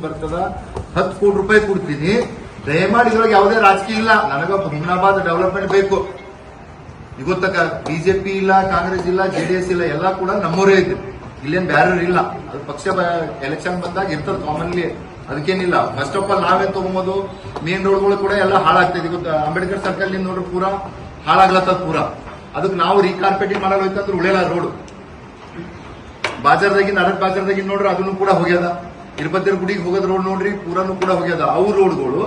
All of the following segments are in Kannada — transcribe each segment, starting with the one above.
ಬರ್ತದ? ಹತ್ತು ಕೋಟಿ ರೂಪಾಯಿ ಕೊಡ್ತೀನಿ. ದಯಮಾಡಿ ಇದ್ರೊಳಗೆ ಯಾವುದೇ ರಾಜಕೀಯ ಇಲ್ಲ. ನನಗ ಹುಮ್ನಾಬಾದ್ ಡೆವಲಪ್ಮೆಂಟ್ ಬೇಕು. ಗೊತ್ತಕ್ಕ ಬಿಜೆಪಿ ಇಲ್ಲ, ಕಾಂಗ್ರೆಸ್ ಇಲ್ಲ ಜೆಡಿಎಸ್ ಇಲ್ಲ, ಎಲ್ಲ ಕೂಡ ನಮ್ಮೂರೇ ಇದೆ. ಇಲ್ಲೇನ್ ಬ್ಯಾರರ್ ಇಲ್ಲ. ಅದು ಪಕ್ಷ ಎಲೆಕ್ಷನ್ ಬಂದಾಗ ಇರ್ತದ ಕಾಮನ್ಲಿ ಅದಕ್ಕೇನಿಲ್ಲ. ಫಸ್ಟ್ ಆಫ್ ಆಲ್ ನಾವೇ ತಗೊಂಬೋದು. ಮೇನ್ ರೋಡ್ಗಳು ಕೂಡ ಎಲ್ಲ ಹಾಳಾಗ್ತದೆ ಅಂಬೇಡ್ಕರ್ ಸರ್ಕಲ್ನಿಂದ ನೋಡ್ರಿ ಪೂರ. ಹಾಳಾಗ್ಲತ್ತದ ಪೂರ. ಅದಕ್ಕೆ ನಾವು ರೀಕಾರ್ಪೆಟಿಂಗ್ ಮಾಡಲು ಹೋಯ್ತಂದ್ರೆ ಉಳಿಯಲ್ಲ ರೋಡ್ ಬಾಜಾರ್ದಾಗಿನ ಅರತ್ ಬಾಜಾರ್ದಾಗಿನ ನೋಡ್ರಿ, ಅದನ್ನು ಕೂಡ ಹೋಗ್ಯದ. ಇರ್ಬತ್ತಿರ ಗುಡಿಗೆ ಹೋಗೋದ್ ರೋಡ್ ನೋಡ್ರಿ, ಪೂರಾನು ಕೂಡ ಹೋಗ್ಯದ ಅವು ರೋಡ್ಗಳು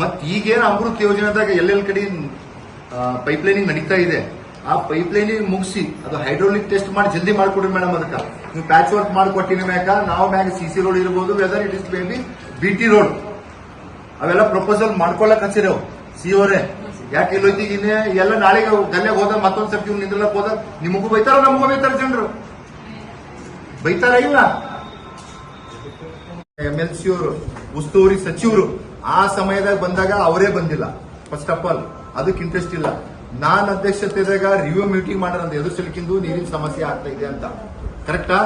ಮತ್ ಈಗೇನು ಅಮೃತ್ ಯೋಜನೆದಾಗ ಎಲ್ಲೆಲ್ ಕಡೆ ಪೈಪ್ ಲೈನಿಂಗ್ ನಡೀತಾ ಇದೆ. ಆ ಪೈಪ್ ಲೈನಿಂಗ್ ಮುಗಿಸಿ, ಅದು ಹೈಡ್ರೋಲಿಕ್ ಟೆಸ್ಟ್ ಮಾಡಿ ಜಲ್ದಿ ಮಾಡ್ಕೊಡ್ರಿ ಮೇಡಮ್ ಅದಕ್ಕ. ನೀವು ಪ್ಯಾಚ್ ವರ್ಕ್ ಮಾಡಿಕೊಟ್ಟಿನ ಮ್ಯಾಕ, ನಾವು ಮ್ಯಾಗ ಸಿ ಸಿ ರೋಡ್ ಇರ್ಬೋದು whether it is maybe B T road ಅವೆಲ್ಲ ಪ್ರಪೋಸಲ್ ಮಾಡ್ಕೊಳಕ್ ಹಚ್ಚಿರೋ ಸಿ ಅವರೇ ಯಾಕೆ ಇಲ್ಲೋಯ್ತಿ? ಇನ್ನೇ ಎಲ್ಲ ನಾಳೆಗೆ ಗಲ್ಲೆಗೆ ಹೋದ ಮತ್ತೊಂದ್ ಸರ್ತಿ ನಿಂದ್ರಲಕ್ ಹೋದ, ನಿಮಗೂ ಬೈತಾರ ನಮಗೂ ಬೈತಾರ ಜನರು? ಬೈತಾರ ಇಲ್ಲ? ಎಂ ಎಲ್ ಸಿ ಅವರು ಉಸ್ತುವಾರಿ ಸಚಿವರು ಆ ಸಮಯದಾಗ ಬಂದಾಗ ಅವರೇ ಬಂದಿಲ್ಲ. ಫಸ್ಟ್ ಆಫ್ ಆಲ್ ಅದಕ್ಕೆ ಇಂಟ್ರೆಸ್ಟ್ ಇಲ್ಲ. ನಾನ್ ಅಧ್ಯಕ್ಷತೆದಾಗ ರಿವ್ಯೂ ಮೀಟಿಂಗ್ ಮಾಡೋಣ ಅಂತ ಎದುರಿಸಲಿಕ್ಕಿಂದು ನೀರಿನ ಸಮಸ್ಯೆ ಆಗ್ತಾ ಇದೆ ಅಂತ. ಕರೆಕ್ಟಾ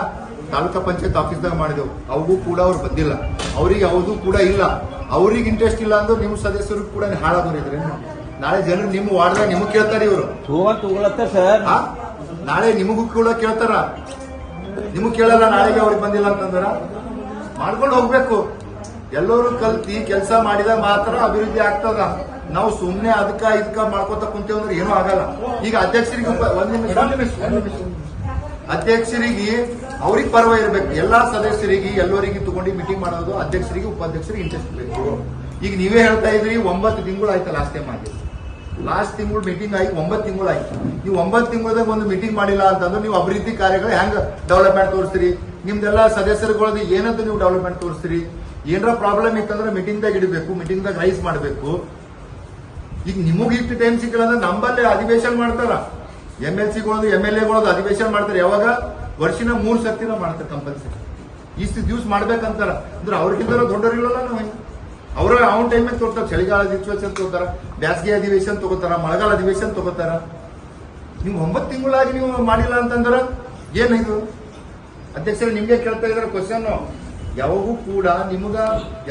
ತಾಲೂಕಾ ಪಂಚಾಯತ್ ಆಫೀಸ್ದಾಗ ಮಾಡಿದೆವು. ಅವಗೂ ಕೂಡ ಅವ್ರು ಬಂದಿಲ್ಲ. ಅವ್ರಿಗೆ ಯಾವುದು ಕೂಡ ಇಲ್ಲ. ಅವ್ರಿಗೆ ಇಂಟ್ರೆಸ್ಟ್ ಇಲ್ಲ ಅಂದ್ರೆ ನಿಮ್ಮ ಸದಸ್ಯರು ಕೂಡ ಹಾಳಾಗೋರಿದ್ರೆ ನಾಳೆ ಜನರು ನಿಮ್ಮ ವಾರ್ಡ್ದಾಗ ನಿಮಗ್ ಕೇಳ್ತಾರೆ ಇವರು. ನಾಳೆ ನಿಮಗೂ ಕೂಡ ಕೇಳ್ತಾರ. ನಿಮಗ್ ಕೇಳಲ್ಲ ನಾಳೆಗೆ ಅವ್ರಿಗೆ ಬಂದಿಲ್ಲ ಅಂತಂದ್ರ. ಮಾಡ್ಕೊಂಡು ಹೋಗ್ಬೇಕು. ಎಲ್ಲರೂ ಕಲ್ತಿ ಕೆಲಸ ಮಾಡಿದಾಗ ಮಾತ್ರ ಅಭಿವೃದ್ಧಿ ಆಗ್ತದ. ನಾವು ಸುಮ್ನೆ ಅದಕ್ಕ ಇದಕ್ಕ ಮಾಡ್ಕೊತ ಕುಂತೇವ್ ಅಂದ್ರೆ ಏನೂ ಆಗಲ್ಲ. ಈಗ ಅಧ್ಯಕ್ಷರಿಗೆ ಒಂದ್ ನಿಮಿಷ. ಒಂದ್ ನಿಮಿಷ ಒಂದ್ ನಿಮಿಷ. ಅಧ್ಯಕ್ಷರಿಗೆ ಅವ್ರಿಗೆ ಪರ್ವ ಇರ್ಬೇಕು. ಎಲ್ಲಾ ಸದಸ್ಯರಿಗೆ ಎಲ್ಲರಿಗೆ ತಗೊಂಡು ಮೀಟಿಂಗ್ ಮಾಡೋದು ಅಧ್ಯಕ್ಷರಿಗೆ ಉಪಾಧ್ಯಕ್ಷರಿಗೆ ಇಂಟ್ರೆಸ್ಟ್ ಬೇಕು. ಈಗ ನೀವೇ ಹೇಳ್ತಾ ಇದ್ರಿ ಒಂಬತ್ತು ತಿಂಗಳು ಆಯ್ತಲ್ಲ ಲಾಸ್ಟ್ ಮಾಡಿ. ಲಾಸ್ಟ್ ತಿಂಗಳು ಮೀಟಿಂಗ್ ಆಯ್ತು, ಒಂಬತ್ತು ತಿಂಗಳು ಆಯ್ತು. ನೀವು ಒಂಬತ್ತು ತಿಂಗಳದಾಗ ಒಂದು ಮೀಟಿಂಗ್ ಮಾಡಿಲ್ಲ ಅಂತಂದ್ರೆ ನೀವು ಅಭಿವೃದ್ಧಿ ಕಾರ್ಯಗಳು ಹೆಂಗೆ ಡೆವಲಪ್ಮೆಂಟ್ ತೋರಿಸ್ತೀರಿ? ನಿಮ್ದೆಲ್ಲ ಸದಸ್ಯರುಗಳದ್ದು ಏನಂತ ನೀವು ಡೆವಲಪ್ಮೆಂಟ್ ತೋರಿಸ್ತೀರಿ? ಏನಾರ ಪ್ರಾಬ್ಲಮ್ ಇತ್ತಂದ್ರೆ ಮೀಟಿಂಗ್ದಾಗ ಇಡಬೇಕು ಮೀಟಿಂಗ್ದಾಗ ರೈಸ್ ಮಾಡಬೇಕು. ಈಗ ನಿಮಗೆ ಇಷ್ಟು ಟೈಮ್ ಸಿಕ್ಕಿಲ್ಲ ಅಂದ್ರೆ ನಂಬಲ್ಲೇ ಅಧಿವೇಶನ ಮಾಡ್ತಾರ. ಎಂ ಎಲ್ ಸಿಗಳದು ಎಂ ಎಲ್ ಎಗಳದು ಅಧಿವೇಶನ ಮಾಡ್ತಾರೆ. ಯಾವಾಗ? ವರ್ಷಿನ ಮೂರ್ ಸರ್ತಿನ ಮಾಡ್ತಾರೆ ಕಂಪಲ್ಸರಿ ಇಷ್ಟು ದಿವ್ಸ ಮಾಡ್ಬೇಕಂತಾರ. ಅಂದ್ರೆ ಅವ್ರಿಗಿಂತ ದೊಡ್ಡವರಿಗಳಲ್ಲ ನಾವು ಅವ್ರ ಅವ್ನ ಟೈಮಿಗೆ ತೋರ್ತಾರೆ? ಚಳಿಗಾಲ ಅಧಿವೇಶನ ತಗೋತಾರ ಬ್ಯಾಸಗಿ ಅಧಿವೇಶನ ತಗೋತಾರ, ಮಳೆಗಾಲ ಅಧಿವೇಶನ ತಗೋತಾರ. ನೀವು ಒಂಬತ್ತು ತಿಂಗಳಾಗಿ ನೀವು ಮಾಡಿಲ್ಲ ಅಂತಂದ್ರ ಏನಿದು ಅಧ್ಯಕ್ಷರು, ನಿಮ್ಗೆ ಕೇಳ್ತಾ ಇದಾರೆ ಕ್ವಶನ್ ಯಾವಾಗೂ ಕೂಡ ನಿಮಗ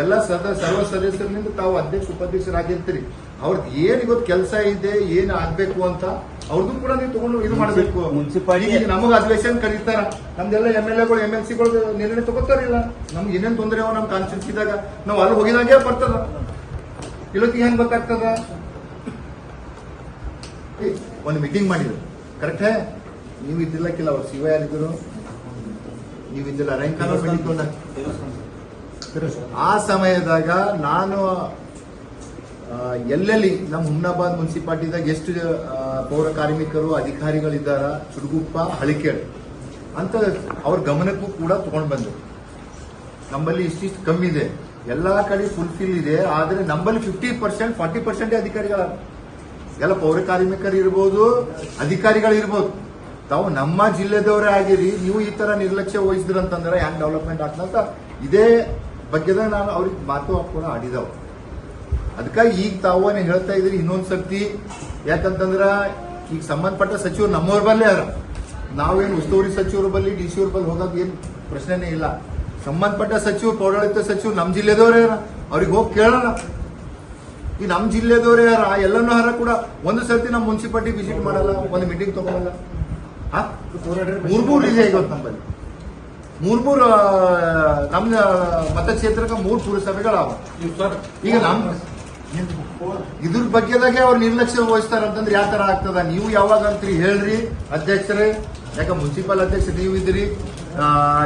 ಎಲ್ಲ ಸದ, ಸರ್ವ ಸದಸ್ಯರಿಂದ ತಾವು ಅಧ್ಯಕ್ಷ, ಉಪಾಧ್ಯಕ್ಷರಾಗಿರ್ತೀರಿ. ಅವ್ರದ್ದು ಏನು ಇವತ್ತು ಕೆಲಸ ಇದೆ, ಏನು ಆಗಬೇಕು ಅಂತ ಅವ್ರದ್ದು ಕೂಡ ನೀವು ತಗೊಂಡು ಇದು ಮಾಡಬೇಕು. ಮುನ್ಸಿಪಾಲ್ಟಿ- ನಮಗ ಅಧಿವೇಶನ್ ಕರೀತಾರ. ನಮ್ದೆಲ್ಲ ಎಂ ಎಲ್ ಎಗಳು ಎಂ ಎಲ್ ಸಿಗಳು ನಿರ್ಣಯ ತಗೋತಾರಿಲ್ಲ ನಮ್ಗೆ ಏನೇನು ತೊಂದರೆ ನಮ್ ಕಾನ್ಸ್ಟಿಟ್ಯೂನ್ಸ್ ಇದ್ದಾಗ ನಾವು ಅಲ್ಲಿ ಹೋಗಿದಾಗೆ ಬರ್ತದ. ಇಲ್ಲೊತ್ತಿ ಹೆಂಗ್ ಗೊತ್ತಾಗ್ತದ? ಒಂದು ಮೀಟಿಂಗ್ ಮಾಡಿದ್ರು. ಕರೆಕ್ಟ್ ನೀವು ಇದ್ದಿಲ್ಲಕ್ಕಿಲ್ಲ ಅವ್ರು ಶಿವ ಯಾರಿದ್ರು ನೀವು ಇದ್ದಿಲ್ಲ ತೊಗೊಂಡ ಆ ಸಮಯದಾಗ ನಾನು ಎಲ್ಲೆಲ್ಲಿ ನಮ್ಮ ಹುಮ್ನಾಬಾದ್ ಮುನ್ಸಿಪಾಲ್ಟಿದಾಗ ಎಷ್ಟು ಪೌರ ಕಾರ್ಮಿಕರು, ಅಧಿಕಾರಿಗಳಿದ್ದಾರ ಚುಡುಗುಪ್ಪ ಹಳಿಕೇಳು ಅಂತ ಅವ್ರ ಗಮನಕ್ಕೂ ಕೂಡ ತಗೊಂಡ್ ಬಂದ್ರು. ನಮ್ಮಲ್ಲಿ ಇಷ್ಟಿಷ್ಟು ಕಮ್ಮಿ ಇದೆ. ಎಲ್ಲಾ ಕಡೆ ಫುಲ್ಫಿಲ್ ಇದೆ. ಆದ್ರೆ ನಮ್ಮಲ್ಲಿ ಫಿಫ್ಟಿ ಪರ್ಸೆಂಟ್ ಫಾರ್ಟಿ ಪರ್ಸೆಂಟ್ ಅಧಿಕಾರಿಗಳ. ಎಲ್ಲ ಪೌರ ಕಾರ್ಮಿಕರು ಇರ್ಬೋದು, ಅಧಿಕಾರಿಗಳು ಇರ್ಬೋದು. ತಾವು ನಮ್ಮ ಜಿಲ್ಲೆದವರೇ ಆಗಿರಿ. ನೀವು ಈ ತರ ನಿರ್ಲಕ್ಷ್ಯ ವಹಿಸಿದ್ರಂತಂದ್ರೆ ಹ್ಯಾಂಗ್ ಡೆವಲಪ್ಮೆಂಟ್ ಆಗ್ತಂತ ಇದೇ ಬಗ್ಗೆದ ನಾನು ಅವ್ರಿಗೆ ಮಾತು ಕೂಡ ಆಡಿದವು. ಅದಕ್ಕಾಗಿ ಈಗ ತಾವನೇ ಹೇಳ್ತಾ ಇದ್ರಿ ಇನ್ನೊಂದು ಸರ್ತಿ, ಯಾಕಂತಂದ್ರ ಈಗ ಸಂಬಂಧಪಟ್ಟ ಸಚಿವರು ನಮ್ಮವ್ರ ಬಲ್ಲೇ ಅರ ನಾವೇನು ಉಸ್ತುವಾರಿ ಸಚಿವರ ಬಲ್ಲಿ, ಡಿ ಸಿ ಅವ್ರ ಬಲ್ಲಿ ಹೋಗೋದು ಏನ್ ಪ್ರಶ್ನೆನೇ ಇಲ್ಲ. ಸಂಬಂಧಪಟ್ಟ ಸಚಿವರು, ಪೌರಾಡಳಿತ ಸಚಿವರು ನಮ್ಮ ಜಿಲ್ಲೆದವರೇ ಯಾರ? ಅವ್ರಿಗೆ ಹೋಗಿ ಕೇಳೋಣ. ಈ ನಮ್ಮ ಜಿಲ್ಲೆದವರೇ ಯಾರ? ಎಲ್ಲನೂ ಹರ ಕೂಡ ಒಂದು ಸರ್ತಿ ನಮ್ಮ ಮುನ್ಸಿಪಾಲ್ಟಿ ವಿಸಿಟ್ ಮಾಡಲ್ಲ, ಒಂದು ಮೀಟಿಂಗ್ ತಗೊಳಲ್ಲ. ಹಾ? ಮೂರ್ಮೂರು ಇದೆ ಇವತ್ತು ನಮ್ಮಲ್ಲಿ. ಮೂರ್ಮೂರು ಮೂರು ನಮ್ಮ ಮತಕ್ಷೇತ್ರಕ್ಕೆ ಮೂರು ಪುರಸಭೆಗಳಾವ. ಈಗ ನಮ್ಮ ಇದ್ರ ಬಗ್ಗೆದಾಗೆ ಅವ್ರು ನಿರ್ಲಕ್ಷ್ಯ ವಹಿಸ್ತಾರ ಅಂತಂದ್ರೆ ಯಾವ ತರ ಆಗ್ತದ? ನೀವು ಯಾವಾಗ ಅಂತ್ರಿ? ಹೇಳ್ರಿ. ಅಧ್ಯಕ್ಷರೇ ಯಾಕ ಮುನ್ಸಿಪಲ್ ಅಧ್ಯಕ್ಷ ನೀವು ಇದ್ರಿ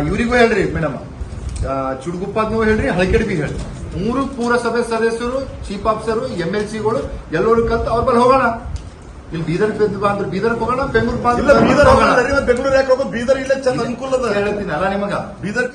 ಇವರಿಗೂ ಹೇಳ್ರಿ ಮೇಡಮ್ ಚುಡುಗುಪ್ಪದ್ ನೀವು ಹೇಳ್ರಿ ಹಳಕಡಿಬಿ ಹೇಳ್ರಿ. ಮೂರು ಪುರಸಭೆ ಸದಸ್ಯರು ಚೀಫ್ ಆಫೀಸರು ಎಂ ಎಲ್ ಸಿಗಳು ಎಲ್ಲರೂ ಕಲ್ತು ಅವ್ರ ಬಲ್ಲಿ ಹೋಗೋಣ. ಇಲ್ಲಿ ಬೀದರ್ ಅಂದ್ರೆ ಬೀದರ್ ಹೋಗೋಣ ಬೆಂಗಳೂರು ಬೀದರ್ ಯಾಕೆ ಹೋಗೋದು? ಬೀದರ್ ಇಲ್ಲ ಚಂದ ಅನುಕೂಲ ಹೇಳ್ತೀನಿ ಅಲ್ಲ ನಿಮಗ. ಬೀದರ್